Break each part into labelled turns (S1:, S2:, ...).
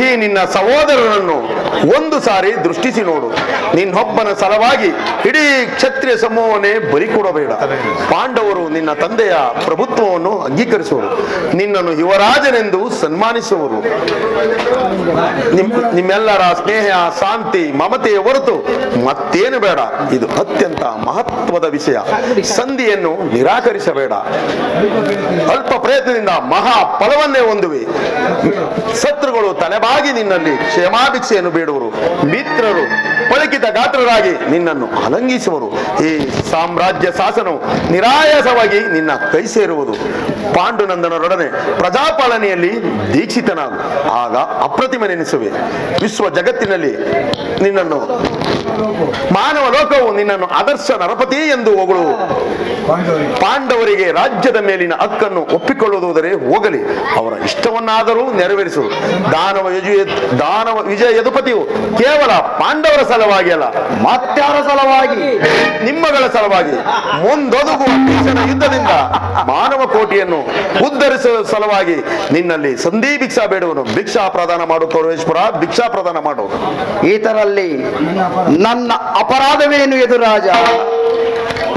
S1: ಈ ನಿನ್ನ ಸಹೋದರನನ್ನು ಒಂದು ಸಾರಿ ದೃಷ್ಟಿಸಿ ನೋಡು. ನಿನ್ನೊಬ್ಬನ ಸಲವಾಗಿ ಇಡೀ ಕ್ಷತ್ರಿಯ ಸಮೂಹವನ್ನೇ ಬಲಿ ಕೊಡಬೇಡ ಪಾಂಡವರು ನಿನ್ನ ತಂದೆಯ ಪ್ರಭುತ್ವವನ್ನು ಅಂಗೀಕರಿಸುವರು. ನಿನ್ನನ್ನು ಯುವರಾಜನೆಂದು ಸನ್ಮಾನಿಸುವರು. ನಿಮ್ಮೆಲ್ಲರ ಸ್ನೇಹ, ಶಾಂತಿ, ಮಮತೆಯ ಹೊರತು ಮತ್ತೇನು ಬೇಡ. ಇದು ಅತ್ಯಂತ ಮಹತ್ವದ ವಿಷಯ. ಸಂಧಿಯನ್ನು ನಿರಾಕರಿಸಬೇಡ. ಅಲ್ಪ ಪ್ರಯತ್ನದಿಂದ ಮಹಾ ಫಲವನ್ನೇ ಹೊಂದುವೆ. ಶತ್ರುಗಳು ತಲೆಬಾಗಿ ನಿನ್ನಲ್ಲಿ ಕ್ಷಮಾಭಿಕ್ಷೆಯನ್ನು ಮಿತ್ರರು ಪಳಕಿತ ಗಾತ್ರರಾಗಿ ನಿನ್ನನ್ನು ಅಲಂಗಿಸುವರು. ಈ ಸಾಮ್ರಾಜ್ಯ ಶಾಸನವು ನಿರಾಯಾಸವಾಗಿ ನಿನ್ನ ಕೈ ಸೇರುವುದು. ಪಾಂಡುನಂದನರೊಡನೆ ಪ್ರಜಾಪಾಲನೆಯಲ್ಲಿ ದೀಕ್ಷಿತನಾಗು. ಆಗ ಅಪ್ರತಿಮನೆನಿಸುವೆ. ವಿಶ್ವ ಜಗತ್ತಿನಲ್ಲಿ ನಿನ್ನನ್ನು, ಮಾನವ ಲೋಕವು ನಿನ್ನನ್ನು ಆದರ್ಶ ನರಪತಿ ಎಂದು ಹೊಗಳು ಪಾಂಡವರಿಗೆ ರಾಜ್ಯದ ಮೇಲಿನ ಹಕ್ಕನ್ನು ಒಪ್ಪಿಕೊಳ್ಳುವುದರೆ ಹೋಗಲಿ. ಅವರ ಇಷ್ಟವನ್ನಾದರೂ ನೆರವೇರಿಸು. ದಾನವ ದಾನವ ವಿಜಯ ಯದುಪತಿಯು ಕೇವಲ ಪಾಂಡವರ ಸಲವಾಗಿ ಅಲ್ಲ,
S2: ಮಾತ್ಯಾರ ಸಲವಾಗಿ,
S1: ನಿಮ್ಮಗಳ ಸಲವಾಗಿ ಮುಂದೊದಗುವ ಯುದ್ಧದಿಂದ ಮಾನವ ಕೋಟಿಯನ್ನು ಉದ್ಧರಿಸುವ ಸಲುವಾಗಿ ನಿನ್ನಲ್ಲಿ ಸಂಧಿ ಭಿಕ್ಷಾ ಬೇಡುವನು. ಭಿಕ್ಷಾ ಪ್ರದಾನ ಮಾಡು ಕೌರವೇಶ್ವರ ಭಿಕ್ಷಾ ಪ್ರದಾನ ಮಾಡು.
S2: ಈತರಲ್ಲಿ ನನ್ನ ಅಪರಾಧವೇನು ಎದುರಾಜ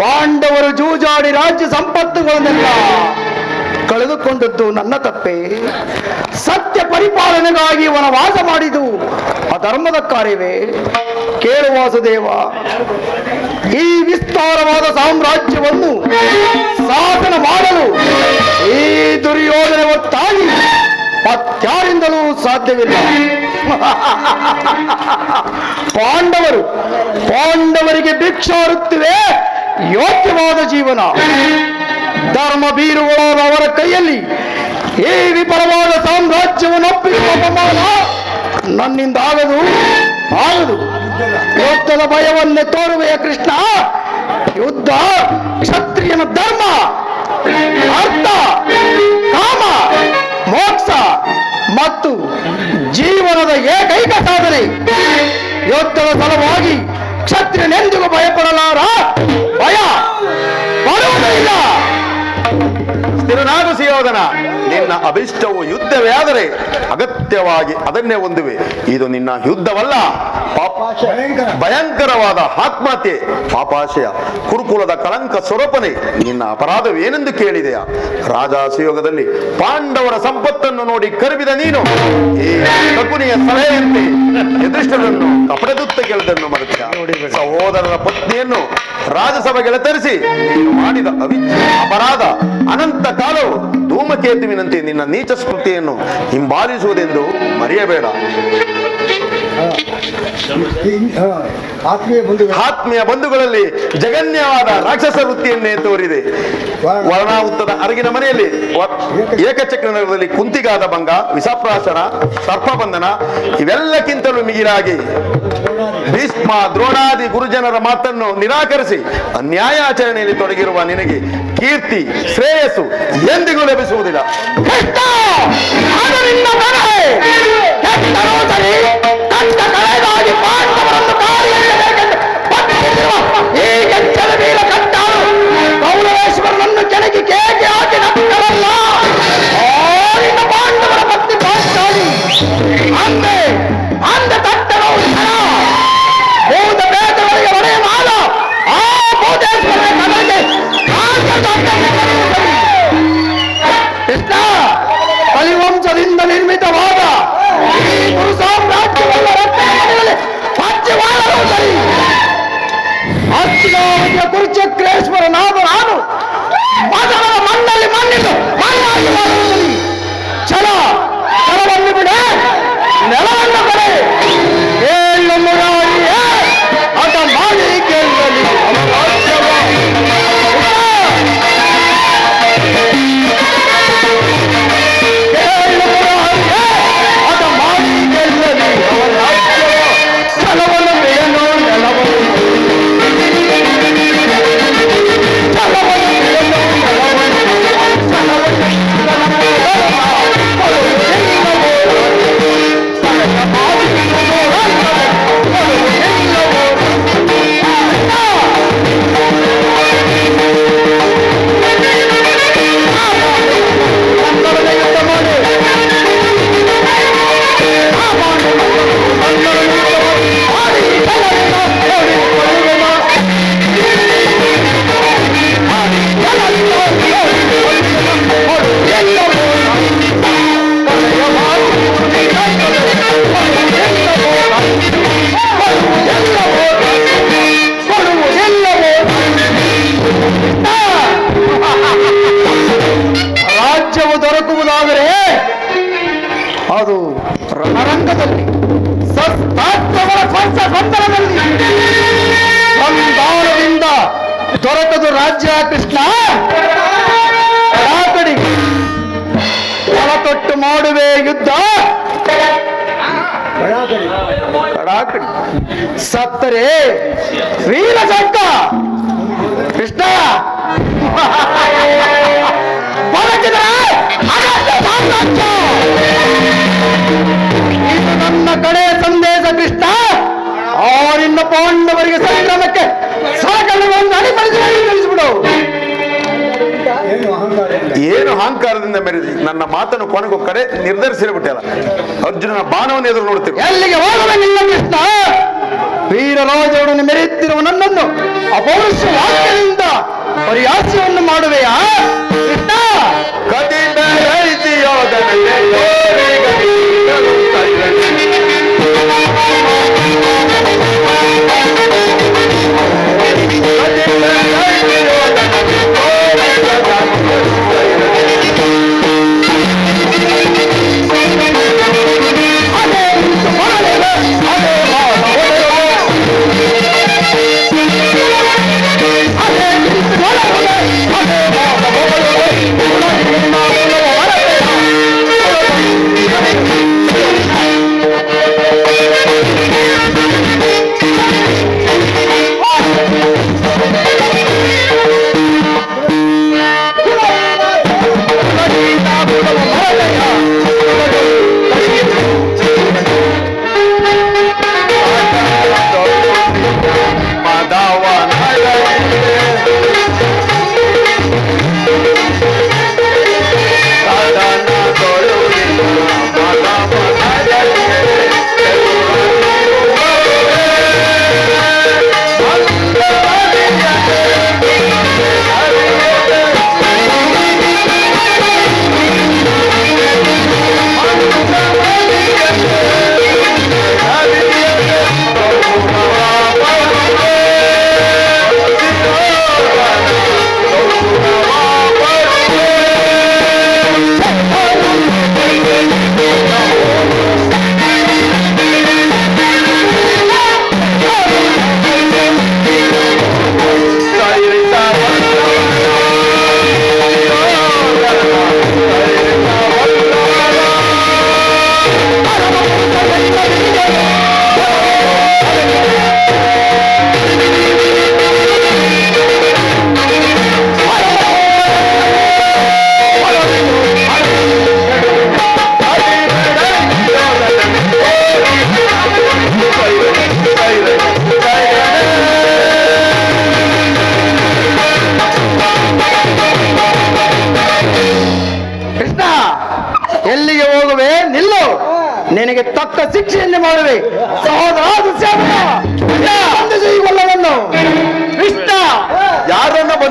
S2: ಪಾಂಡವರು ಜೂಜಾಡಿ ರಾಜ್ಯ ಸಂಪತ್ತುಗಳನ್ನೆಲ್ಲ ಕಳೆದುಕೊಂಡದ್ದು ನನ್ನ ತಪ್ಪೆ. ಸತ್ಯ ಪರಿಪಾಲನೆಗಾಗಿ ವನವಾಸ ಮಾಡಿದು ಆ ಧರ್ಮದ ಕಾರ್ಯವೇ. ಕೇಳು ವಾಸುದೇವ, ಈ ವಿಸ್ತಾರವಾದ ಸಾಮ್ರಾಜ್ಯವನ್ನು ಸಾಧನ ಮಾಡಲು ಈ ದುರ್ಯೋಧನೆ ಒತ್ತಾಗಿ ಮತ್ಯಾರಿಂದಲೂ ಸಾಧ್ಯವಿಲ್ಲ. ಪಾಂಡವರು, ಪಾಂಡವರಿಗೆ ಭಿಕ್ಷಾರುತ್ತಿವೆ ಯೋಗ್ಯವಾದ ಜೀವನ. ಧರ್ಮ ಬೀರುಗಳಾದ ಅವರ ಕೈಯಲ್ಲಿ ಈ ವಿಫಲವಾದ ಸಾಮ್ರಾಜ್ಯವನ್ನು ಒಪ್ಪಿಸುವ ನನ್ನಿಂದ ಆಗದು ಆಗದು. ಯುದ್ಧದ ಭಯವನ್ನೇ ತೋರುವೆಯ ಕೃಷ್ಣ. ಯುದ್ಧ, ಕ್ಷತ್ರಿಯನ ಧರ್ಮ, ಅರ್ಥ, ಕಾಮ, ಮೋಕ್ಷ ಮತ್ತು ಜೀವನದ ಏಕೈಕ ಸಾಧನೆ. ಯುದ್ಧದ ಸಲುವಾಗಿ ಕ್ಷತ್ರಿಯನೆಂದಿಗೂ ಭಯಪಡಲಾರ, ಭಯ.
S1: ಸುಯೋಧನ ನಿನ್ನ ಅಭಿಷ್ಟವು ಯುದ್ಧವೇ ಆದರೆ ಅಗತ್ಯವಾಗಿ ಅದನ್ನೇ ಹೊಂದಿವೆ. ಇದು ನಿನ್ನ ಯುದ್ಧವಲ್ಲ. ಭಯಂಕರವಾದ ಆತ್ಮಹತ್ಯೆ. ಪಾಪಾಶಯ ಕುರುಕುಲದ ಕಳಂಕ ಸ್ವರೂಪನೆ. ನಿನ್ನ ಅಪರಾಧವೇನೆಂದು ಕೇಳಿದೆಯಾ? ರಾಜ ಸುಯೋಗದಲ್ಲಿ ಪಾಂಡವರ ಸಂಪತ್ತನ್ನು ನೋಡಿ ಕರುಬಿದ ನೀನು. ಶಕುನಿಯ ಸಲಹೆಯಂತೆ ಎದುರಿಷ್ಟರನ್ನು ಕಪಡೆದುತ್ತ ಗೆಳೆದನ್ನು ಮರೆತ ಸಹೋದರರ ಪತ್ನಿಯನ್ನು ರಾಜಸಭೆಗೆಳೆ ತರಿಸಿ ನೀನು ಮಾಡಿದ ಅವಿ ಅಪರಾಧ ಅನಂತ ಕಾಲವು ಧೂಮಕೇತುವಿನಂತೆ ನಿನ್ನ ನೀಚ ಸ್ಮೃತಿಯನ್ನು ಹಿಂಬಾಲಿಸುವುದೆಂದು ಮರೆಯಬೇಡ.
S3: ಆತ್ಮೀಯ ಬಂಧು
S1: ಆತ್ಮೀಯ ಬಂಧುಗಳಲ್ಲಿ ಜಗನ್ಯವಾದ ರಾಕ್ಷಸ ವೃತ್ತಿಯನ್ನೇ ತೋರಿದೆ. ವರ್ಣಾವೃತ್ತದ ಅರಗಿನ ಮನೆಯಲ್ಲಿ ಏಕಚಕ್ರ. ನಗರದಲ್ಲಿ ಕುಂತಿಗಾದ ಭಂಗ ವಿಷಪ್ರಾಶನ ಸರ್ಪಬಂಧನ ಇವೆಲ್ಲಕ್ಕಿಂತಲೂ ಮಿಗಿಲಾಗಿ ಭೀಷ್ಮ ದ್ರೋಣಾದಿ ಗುರುಜನರ ಮಾತನ್ನು ನಿರಾಕರಿಸಿ ಅನ್ಯಾಯಾಚರಣೆಯಲ್ಲಿ ತೊಡಗಿರುವ ನಿನಗೆ ಕೀರ್ತಿ ಶ್ರೇಯಸ್ಸು ಎಂದಿಗೂ ಲಭಿಸುವುದಿಲ್ಲ.
S2: ಕೃಷ್ಣ ಅದು ನಿನ್ನ ಸಲಹೆ ಕೆಟ್ಟರೂ ರಾಜ್ಯ ಕೃಷ್ಣ ಕಡಾಕಡಿ ತೊಟ್ಟು ಮಾಡುವೆ ಯುದ್ಧ! ಕಡಾಕಡಿ ಸತ್ತರೆ ವೀರ ಶಂಕ ಕೃಷ್ಣ. ಇದು ನನ್ನ ಕಡೆ ಸಂದೇಶ ಕೃಷ್ಣ! ಅವರಿಂದ ಪಾಂಡವರಿಗೆ
S1: ಏನು ಅಹಂಕಾರದಿಂದ ಮೆರೆದಿ ನನ್ನ ಮಾತನ್ನು ಕೊನೆಗೂ ಕಡೆ ನಿರ್ಧರಿಸಿರ್ಬಿಟ್ಟಲ್ಲ ಅರ್ಜುನನ ಬಾಣವನ್ನು ಎದುರು ನೋಡುತ್ತೇವೆ
S2: ಎಲ್ಲಿಗೆ ಕೃಷ್ಣ ವೀರರಾಜರೊಡನೆ ಮೆರೆಯುತ್ತಿರುವ ನನ್ನನ್ನು ಅಪೌರುಷ ವಾಕ್ಯದಿಂದ ಪರಿಹಾಸ್ಯವನ್ನು ಮಾಡುವೆಯಾ ಕೃಷ್ಣ
S1: ಕಠಿಣ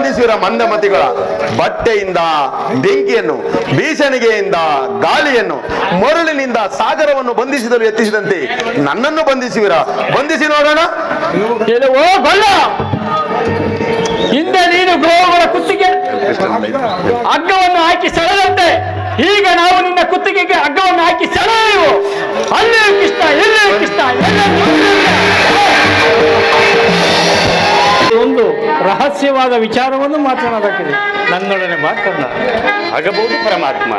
S1: ಬಂಧಿಸಿರ ಮಂದಮತಿಗಳ ಬಟ್ಟೆಯಿಂದ, ಬೆಂಕಿಯನ್ನು ಬೀಸಣಿಗೆಯಿಂದ ಗಾಳಿಯನ್ನು, ಮರಳಿನಿಂದ ಸಾಗರವನ್ನು ಬಂಧಿಸಿದಲು ಯತ್ನಿಸಿದಂತೆ ನನ್ನನ್ನು ಬಂಧಿಸುವಿರ? ಬಂಧಿಸಿ ನೋಡೋಣ.
S3: ಹಿಂದೆ ನೀನು ಗೋವುಗಳ ಕುತ್ತಿಗೆ ಅಗ್ಗವನ್ನು ಹಾಕಿ ಸೆಳೆದಂತೆ, ಈಗ ನಾವು ನಿನ್ನ ಕುತ್ತಿಗೆಗೆ ಅಗ್ಗವನ್ನು ಹಾಕಿ ಸೆಳೆಯುವ ಅಲ್ಲಿ ಕೃಷ್ಣ ಎಲ್ಲಿಯೂ ಕೃಷ್ಣ ಒಂದು ರಹಸ್ಯವಾದ ವಿಚಾರವನ್ನು ಮಾತನಾಡಬೇಕಿದೆ ನನ್ನೊಡನೆ ಮಾತನ್ನ. ಆಗಬಹುದು ಪರಮಾತ್ಮ.